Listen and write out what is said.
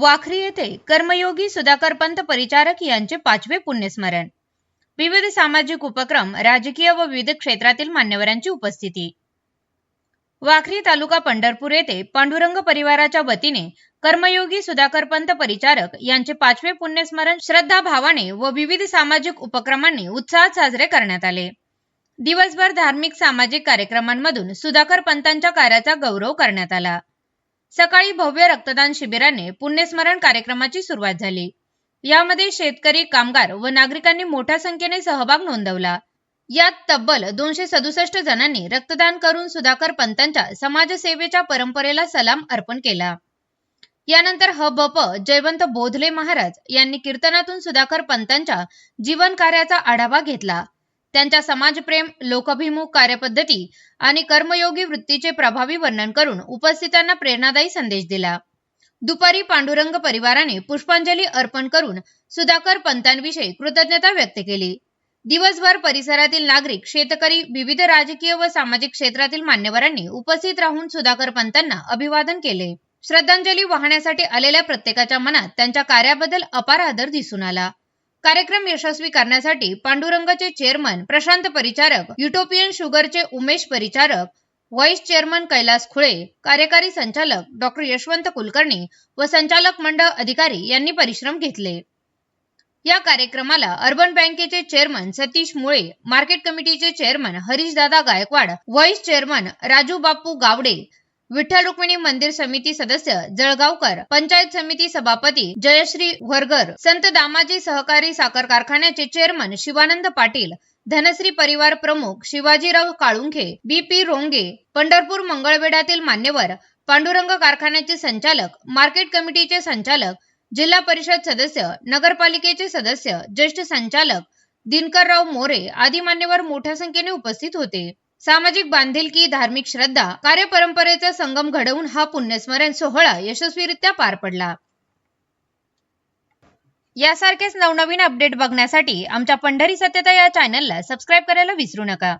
वाखरी येथे कर्मयोगी सुधाकर पंत परिचारक यांचे पाचवे पुण्यस्मरण. विविध सामाजिक उपक्रम राजकीय व विविध क्षेत्रातील मान्यवरांची उपस्थिती. वाखरी तालुका पंढरपूर येथे पांडुरंग परिवाराच्या वतीने कर्मयोगी सुधाकर पंत परिचारक यांचे पाचवे पुण्यस्मरण श्रद्धा भावाने व विविध सामाजिक उपक्रमांनी उत्साहात साजरे करण्यात आले. दिवसभर धार्मिक सामाजिक कार्यक्रमांमधून सुधाकर पंतांच्या कार्याचा गौरव करण्यात आला. सकाळी भव्य रक्तदान शिबिराने पुण्यस्मरण कार्यक्रमाची सुरुवात झाली. यामध्ये शेतकरी कामगार व नागरिकांनी मोठ्या संख्येने सहभाग नोंदवला. यात तब्बल दोनशे सदुसष्ट जणांनी रक्तदान करून सुधाकर पंतांच्या समाजसेवेच्या परंपरेला सलाम अर्पण केला. यानंतर ह ब प जयवंत बोधले महाराज यांनी कीर्तनातून सुधाकर पंतांच्या जीवन कार्याचा आढावा घेतला. त्यांच्या समाजप्रेम लोकभिमुख कार्यपद्धती आणि कर्मयोगी वृत्तीचे प्रभावी वर्णन करून उपस्थितांना प्रेरणादायी संदेश दिला. दुपारी पांडुरंग परिवाराने पुष्पांजली अर्पण करून सुधाकर पंतांविषयी कृतज्ञता व्यक्त केली. दिवसभर परिसरातील नागरिक शेतकरी विविध राजकीय व सामाजिक क्षेत्रातील मान्यवरांनी उपस्थित राहून सुधाकर पंतांना अभिवादन केले. श्रद्धांजली वाहण्यासाठी आलेल्या प्रत्येकाच्या मनात त्यांच्या कार्याबद्दल अपार आदर दिसून आला. कार्यक्रम यशस्वी करण्यासाठी पांडुरंगचे चेअरमन प्रशांत परिचारक युटोपियन शुगरचे उमेश परिचारक व्हाईस चेअरमन कैलास खुळे कार्यकारी संचालक डॉक्टर यशवंत कुलकर्णी व संचालक मंडळ अधिकारी यांनी परिश्रम घेतले. या कार्यक्रमाला अर्बन बँकेचे चेअरमन सतीश मुळे मार्केट कमिटीचे chairman Harishdada Gaikwad vice chairman Raju Bapu Gawade Vitthal Rukmini मंदिर समिती सदस्य जळगावकर पंचायत समिती सभापती जयश्री वरगर संत दामाजी सहकारी साखर कारखान्याचे चेअरमन शिवानंद पाटील धनश्री परिवार प्रमुख शिवाजीराव काळुंखे बी पी रोंगे पंढरपूर मंगळवेढ्यातील मान्यवर पांडुरंग कारखान्याचे संचालक मार्केट कमिटीचे संचालक जिल्हा परिषद सदस्य नगरपालिकेचे सदस्य ज्येष्ठ संचालक दिनकरराव मोरे आदी मान्यवर मोठ्या संख्येने उपस्थित होते. सामाजिक बांधिलकी धार्मिक श्रद्धा कार्यपरंपरेचा संगम घडवून हा पुण्यस्मरण सोहळा यशस्वीरित्या पार पडला. यासारखेच नवनवीन अपडेट बघण्यासाठी आमच्या पंढरी सत्यता या चॅनलला सबस्क्राईब करायला विसरू नका.